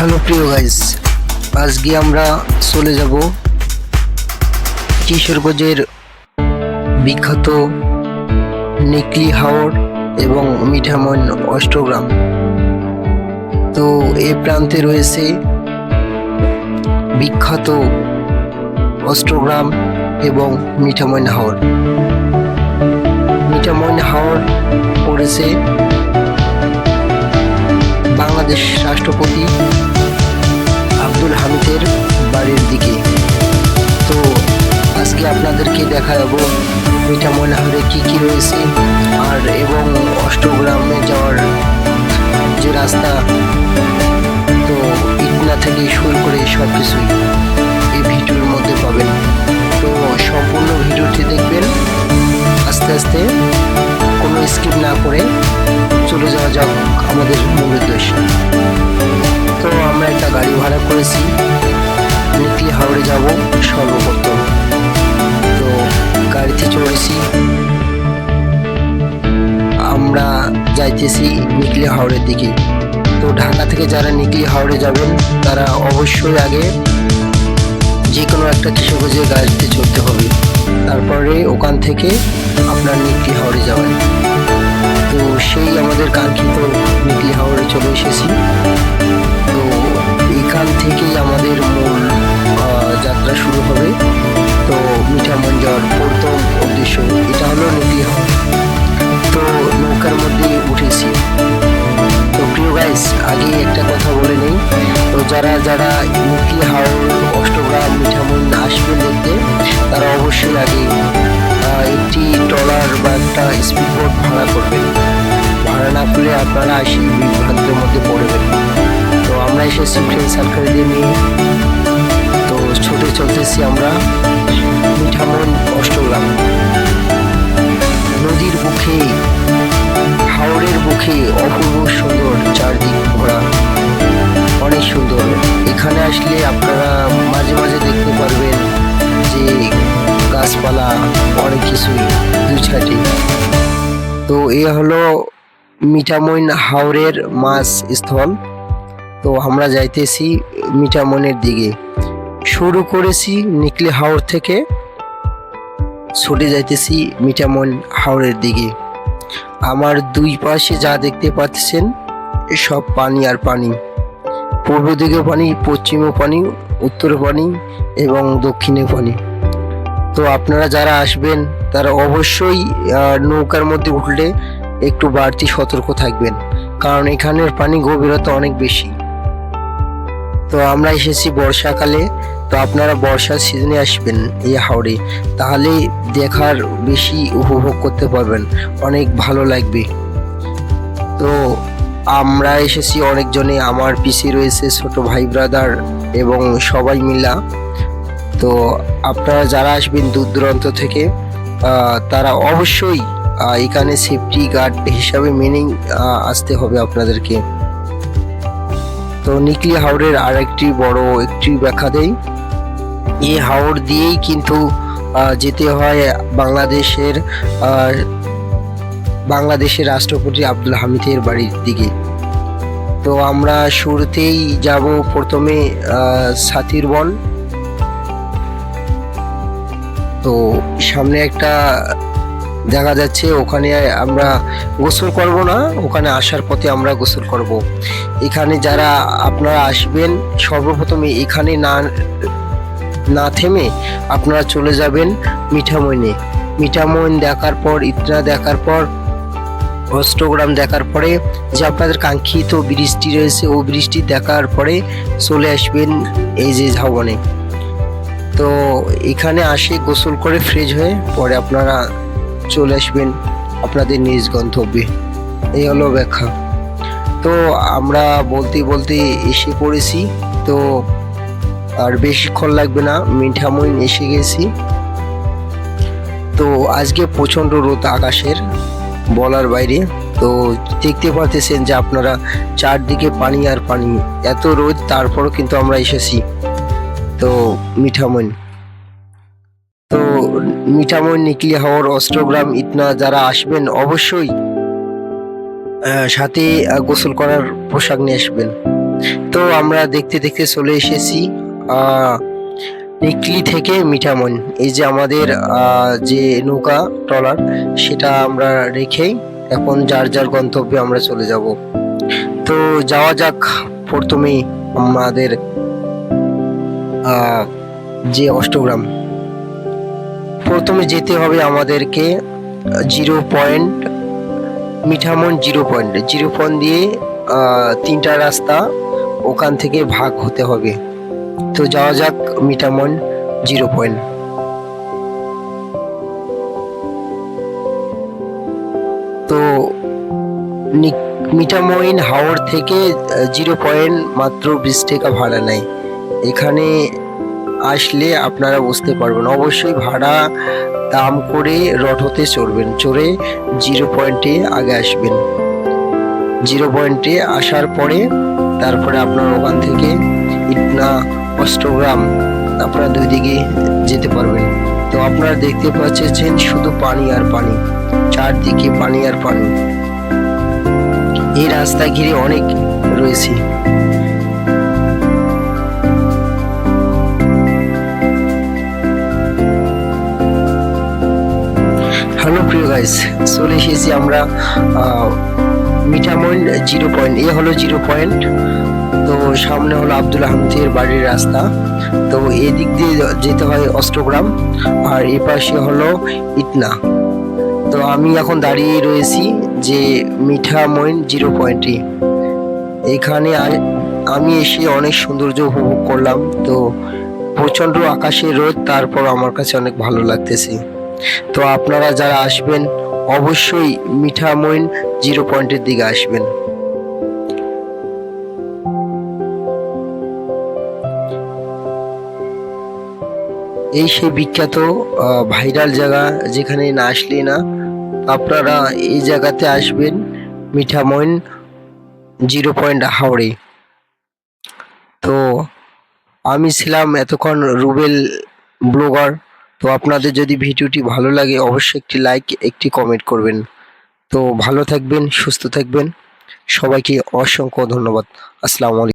Hello প্রিয় guys আজকে আমরা চলে যাব কিশোরগঞ্জের বিখ্যাত নিকলি হাওড় এবং মিঠামন অষ্টগ্রাম। তো এই প্রান্তে রয়েছে বিখ্যাত অষ্টগ্রাম এবং মিঠামইন হাওড় মিঠামইন হাওড় পড়েছে বাংলাদেশ রাষ্ট্রপতি আব্দুল হামিদের বাড়ির দিকে। তো আজকে আপনাদেরকে দেখাবো মিঠামইন হাওড়ে কী কী রয়েছে আর এবং অষ্টগ্রামে যাওয়ার যে রাস্তা, তো ইটনা থেকে শুরু করে সব কিছুই এই ভিডিওর মধ্যে পাবেন। তো সম্পূর্ণ ভিডিওটি দেখবেন। আস্তে আস্তে কোনো স্কিপ না করে আমাদের মূল উদ্দেশ্য তো আমরা একটা গাড়ি ভাড়া করেছি নিকলি হাওড়ে যাব সর্বপ্রথম। তো গাড়িতে চড়েছি। আমরা যাইতেছি নিকলি হাওড়ের দিকে। তো ঢাকা থেকে যারা নিকলি হাওড়ে যাবেন, তারা অবশ্যই আগে যে কোনো একটা কিশোরগঞ্জের গাড়িতে চড়তে হবে। তারপরে ওখান থেকে আপনার নিকলি হাওড়ে যাবেন। তো সেই আমাদের কাঙ্ক্ষিত নিকলি হাওড়ে চলে এসেছি। তো এখান থেকেই আমাদের মূল যাত্রা শুরু হবে। তো মিঠামন যাওয়ার প্রথম উদ্দেশ্য, এটা হলো হাওড় তো নৌকার মধ্যে উঠেছি। তো প্রিয় গাইস আগে একটা কথা বলে নেই। তো যারা যারা নিকলি হাওড় অষ্টগ্রাম মিঠামন আসবেন দেখতে, তারা অবশ্যই আগে একটি ট্রলার বা একটা স্পিড বোট ভাড়া করবেন। ভাড়া আপনারা আসি বিভ্রান্তের মধ্যে পড়বেন। তো আমরা এসেছি ফ্রেন্ড সার্কেলদের নিয়ে। তো ছুটে চলতেছি আমরা মিঠামন অষ্টগ্রাম। নদীর বুকে হাওড়ের বুকে অপূর্ব সুন্দর চারদিক ঘোরা। অনেক সুন্দর। এখানে আসলে আপনারা মাঝে মাঝে দেখতে পারবেন যে গাছপালা, অনেক কিছুই দুই ছাটি তো এ হলো মিঠামইন হাওরের মাছ স্থল। তো আমরা যাইতেছি মিঠামনের দিকে। শুরু করেছি নিকলি হাওড় থেকে, ছুটে যাইতেছি মিঠামন হাওড়ের দিকে। আমার দুই পাশে যা দেখতে পাচ্ছেন, সব পানি আর পানি। পূর্ব দিকে পানি পশ্চিমে পানি, উত্তরে পানি এবং দক্ষিণে পানি। তো আপনারা যারা আসবেন, তারা অবশ্যই নৌকার মধ্যে উঠলে একটু বাড়তি সতর্ক থাকবেন, কারণ এখানের পানি গভীরতা অনেক বেশি। তো আমরা এসেছি বর্ষাকালে, তো আপনারা বর্ষার সিজনে আসবেন এই হাওড়ে তাহলে দেখার বেশি উপভোগ করতে পারবেন, অনেক ভালো লাগবে। তো আমরা এসেছি অনেকজনে, আমার পিসি রয়েছে, ছোট ভাই ব্রাদার এবং সবাই মিলা। তো আপনারা যারা আসবেন দূর দূরান্ত থেকে তারা অবশ্যই এখানে সেফটি গার্ড হিসাবে মেনেই আসতে হবে আপনাদেরকে। তো নিকলি হাওড়ের আর একটি বড় একটি ব্যাখ্যা দেই। এই হাওড় দিয়েই কিন্তু যেতে হয় বাংলাদেশের বাংলাদেশের রাষ্ট্রপতি আব্দুল হামিদের বাড়ির দিকে। তো আমরা শুরুতেই যাব প্রথমে সাথীর বন তো সামনে একটা দেখা যাচ্ছে ওখানে আমরা গোসল করব না, ওখানে আসার পথে আমরা গোসল করব। এখানে যারা আপনারা আসবেন, সর্বপ্রথমে এখানে না না থেমে আপনারা চলে যাবেন মিঠামইনে। মিঠামইন দেখার পর, ইতনা দেখার পর অষ্টগ্রাম দেখার পরে, যে আপনাদের কাঙ্ক্ষিত বৃষ্টি রয়েছে, ও বৃষ্টি দেখার পরে চলে আসবেন এই যে ঝাউবনে। তো এখানে আসে গোসল করে ফ্রেশ হয়ে পরে আপনারা চলে আসবেন আপনাদের নিজ গন্তব্যে। এই হলো ব্যাখ্যা। তো আমরা বলতে বলতে এসে পড়েছি। তো আর বেশিক্ষণ লাগবে না মিঠামইন এসে গেছি। তো আজকে প্রচণ্ড রোদ আকাশের বলার বাইরে। তো দেখতে পারতেছেন যে আপনারা চারদিকে পানি আর পানি। এত রোদ, তারপরও কিন্তু আমরা এসেছি। তো মিঠামইন তো মিঠামইন নিকলি হাওর অষ্টগ্রাম ইতনা যারা আসবেন, অবশ্যই সাথে গোসল করার পোশাক নিয়ে আসবেন। তো আমরা দেখতে দেখতে চলে এসেছি নিকলি থেকে মিঠামন। এই যে আমাদের যে নৌকা, ট্রলার, সেটা আমরা রেখেই এখন যার যার গন্তব্যে আমরা চলে যাব। তো যাওয়া যাক প্রথমে আমাদের যে অষ্টগ্রাম প্রথমে যেতে হবে আমাদেরকে zero point, Mithamoin zero point. Zero point দিয়ে তিনটা রাস্তা ওখান থেকে ভাগ হতে হবে। তো যাওয়া যাক মিঠামন জিরো পয়েন্ট। তো নি- মিঠামইন হাওড় থেকে জিরো পয়েন্ট মাত্র বিশ টাকা ভাড়া নেয়। এখানে আসলে আপনারা বুঝতে পারবেন। অবশ্যই ভাড়া দাম করে রটোতে চড়বেন। চড়ে জিরো পয়েন্টে আগে আসবেন। জিরো পয়েন্টে আসার পরে তারপরে আপনার ওখান থেকে ইটনা অষ্টগ্রাম আপনারা দুই দিকে যেতে পারবেন। তো আপনারা দেখতে পাচ্ছেন শুধু পানি আর পানি, চারদিকে পানি আর পানি। এই রাস্তা ঘিরে অনেক রয়েছে। গাইস চলে এসেছি আমরা আহ, মিঠামইন জিরো পয়েন্ট এ হলো জিরো পয়েন্ট। তো সামনে হলো আব্দুল আহমদের বাড়ির রাস্তা। তো এদিক দিয়ে যেতে হয় অষ্টগ্রাম আর এ পাশে হলো ইটনা। তো আমি এখন দাঁড়িয়ে রয়েছি যে মিঠামইন জিরো পয়েন্টে এখানে আমি এসে অনেক সৌন্দর্য উপভোগ করলাম। তো প্রচণ্ড আকাশে রোদ তারপর আমার কাছে অনেক ভালো লাগতেছে। তো আপনারা যারা আসবেন, অবশ্যই মিঠামইন জিরো পয়েন্টের দিকে আসবেন। এই সেই বিখ্যাত ভাইরাল জায়গা যেখানে না আসলে না, আপনারা এই জায়গাতে আসবেন মিঠামইন জিরো পয়েন্ট হাওড়ে। তো আমি ছিলাম এতক্ষণ রুবেল ব্লগার। তো আপনাদের যদি ভিডিওটি ভালো লাগে, অবশ্যই একটি লাইক, একটি কমেন্ট করবেন। তো ভালো থাকবেন, সুস্থ থাকবেন। সবাইকে অসংখ্য ধন্যবাদ। আসসালামু আলাইকুম।